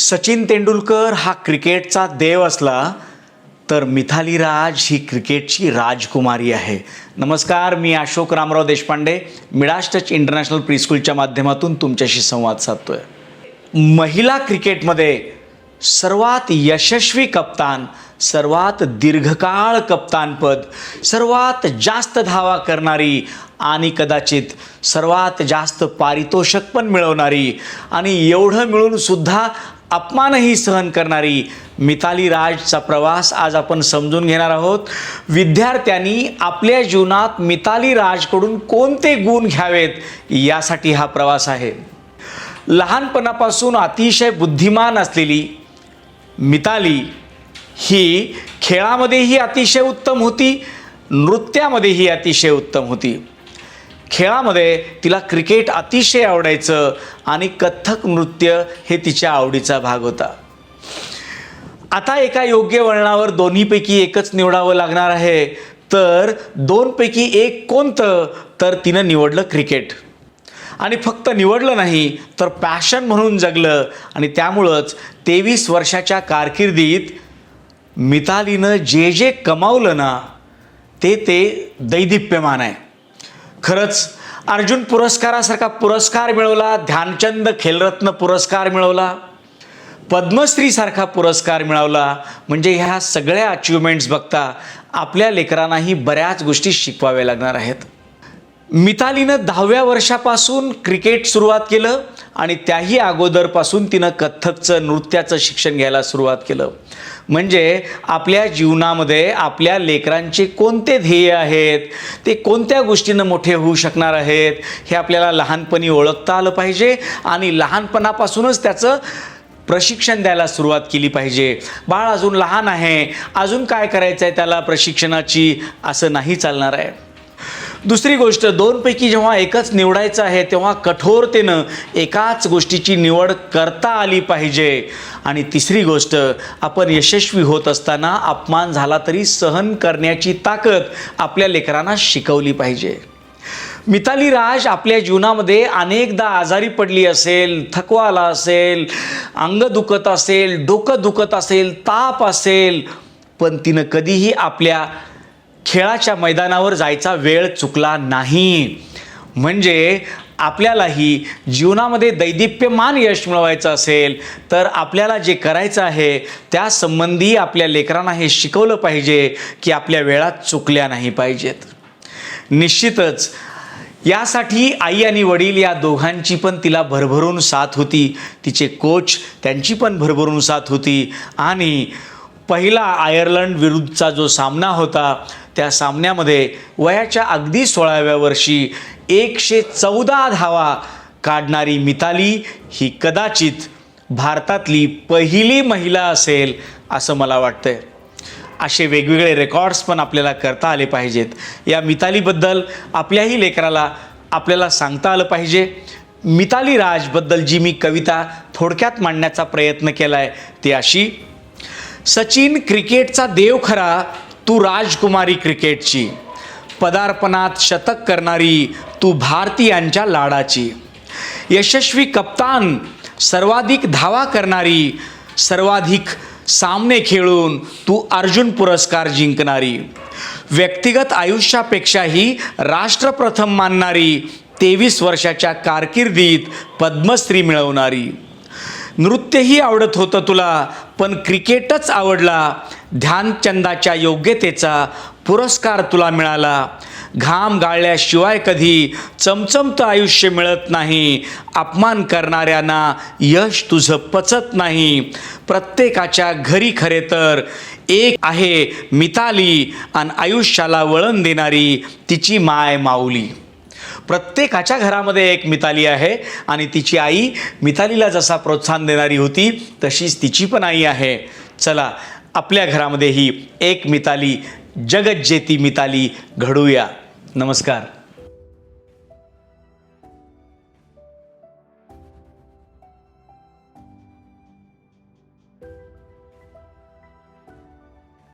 सचिन तेंडुलकर हा क्रिकेटचा देव असला तर मिथाली राज ही क्रिकेटची राजकुमारी आहे. नमस्कार मी Ashok Ramrao Deshpande Midas touch international प्रीस्कूलच्या माध्यमातून तुमच्याशी संवाद साधतोय. महिला क्रिकेटमध्ये सर्वात यशस्वी कप्तान सर्वात दीर्घकाळ कप्तानपद सर्वात जास्त धावा करणारी आणि कदाचित सर्वात जास्त पारितोषक पण मिळवणारी आणि एवढं मिळूनसुद्धा अपमानही सहन करणारी मिताली राजचा प्रवास आज आपण समजून घेणार आहोत. विद्यार्थ्यांनी आपल्या जीवनात मिताली राजकडून कोणते गुण घ्यावेत यासाठी हा प्रवास आहे. लहानपणापासून अतिशय बुद्धिमान असलेली मिताली ही खेळामध्येही अतिशय उत्तम होती नृत्यामध्येही अतिशय उत्तम होती. खेळामध्ये तिला क्रिकेट अतिशय आवडायचं आणि कथ्थक नृत्य हे तिच्या आवडीचा भाग होता. आता एका योग्य वळणावर दोन्हीपैकी एकच निवडावं लागणार आहे. तर दोनपैकी एक कोणतं? तर तिनं निवडलं क्रिकेट. आणि फक्त निवडलं नाही तर पॅशन म्हणून जगलं. आणि त्यामुळंच तेवीस वर्षाच्या कारकिर्दीत मितालीनं जे जे कमावलं ना ते ते दैदिप्यमान आहे. खरंच अर्जुन पुरस्कारासारखा पुरस्कार मिळवला ध्यानचंद खेलरत्न पुरस्कार मिळवला पद्मश्रीसारखा पुरस्कार मिळवला. म्हणजे ह्या सगळ्या अचिव्हमेंट्स बघता आपल्या लेकरांनाही बऱ्याच गोष्टी शिकवाव्या लागणार आहेत. मितालीनं दहाव्या वर्षापासून क्रिकेट सुरुवात केलं आणि त्याही अगोदरपासून तिनं कथ्थकचं नृत्याचं शिक्षण घ्यायला सुरुवात केलं. म्हणजे आपल्या जीवनामध्ये आपल्या लेकरांचे कोणते ध्येय आहेत ते कोणत्या गोष्टीनं मोठे होऊ शकणार आहेत हे आपल्याला लहानपणी ओळखता आलं पाहिजे आणि लहानपणापासूनच त्याचं प्रशिक्षण द्यायला सुरुवात केली पाहिजे. बाळ अजून लहान आहे अजून काय करायचं आहे त्याला प्रशिक्षणाची? असं नाही चालणार आहे. दुसरी गोष्ट दोनपैकी जेव्हा एकच निवडायचं आहे तेव्हा कठोरतेनं एकाच गोष्टीची निवड करता आली पाहिजे. आणि तिसरी गोष्ट आपण यशस्वी होत असताना अपमान झाला तरी सहन करण्याची ताकद आपल्या लेकरांना शिकवली पाहिजे. मिताली राज आपल्या जीवनामध्ये अनेकदा आजारी पडली असेल थकवा आला असेल अंग दुखत असेल डोकं दुखत असेल ताप असेल पण तिनं कधीही आपल्या खेळाच्या मैदानावर जायचा वेळ चुकला नाही. म्हणजे आपल्यालाही जीवनामध्ये दैदिप्यमान यश मिळवायचं असेल तर आपल्याला जे करायचं आहे त्यासंबंधी आपल्या लेकरांना हे शिकवलं पाहिजे की आपल्या वेळात चुकल्या नाही पाहिजेत. निश्चितच यासाठी आई आणि वडील या दोघांची पण तिला भरभरून साथ होती. तिचे कोच त्यांची पण भरभरून साथ होती. आणि पहिला आयर्लंड विरुद्धचा जो सामना होता त्या सामन्यामध्ये वयाच्या अगदी सोळाव्या वर्षी एकशे चौदा धावा काढणारी मिताली ही कदाचित भारतातली पहिली महिला असेल असं मला वाटतंय. असे वेगवेगळे रेकॉर्ड्स पण आपल्याला करता आले पाहिजेत. या मितालीबद्दल आपल्याही लेकराला आपल्याला सांगता आलं पाहिजे. मिताली राजबद्दल जी मी कविता थोडक्यात मांडण्याचा प्रयत्न केला आहे ती अशी सचिन क्रिकेटचा देव खरा तू राजकुमारी क्रिकेटची. पदार्पणात शतक करणारी तू भारतीयांच्या लाडाची. यशस्वी कप्तान सर्वाधिक धावा करणारी सर्वाधिक सामने खेळून तू अर्जुन पुरस्कार जिंकणारी. व्यक्तिगत आयुष्यापेक्षाही राष्ट्रप्रथम मानणारी तेवीस वर्षाच्या कारकिर्दीत पद्मश्री मिळवणारी. नृत्यही आवडत होतं तुला पण क्रिकेटच आवडला. ध्यानचंदाच्या योग्यतेचा पुरस्कार तुला मिळाला. घाम गाळल्याशिवाय कधी चमचमतं आयुष्य मिळत नाही. अपमान करणाऱ्यांना यश तुझं पचत नाही. प्रत्येकाच्या घरी खरे तर एक आहे मिताली आणि आयुष्याला वळण देणारी तिची माय माऊली. प्रत्येकाच्या घरामध्ये एक मिताली आहे आणि तिची आई मितालीला जसा प्रोत्साहन देणारी होती तशीच तिची पण आई आहे. चला आपल्या घरामध्येही एक मिताली जगज्जेती मिताली घडूया. नमस्कार.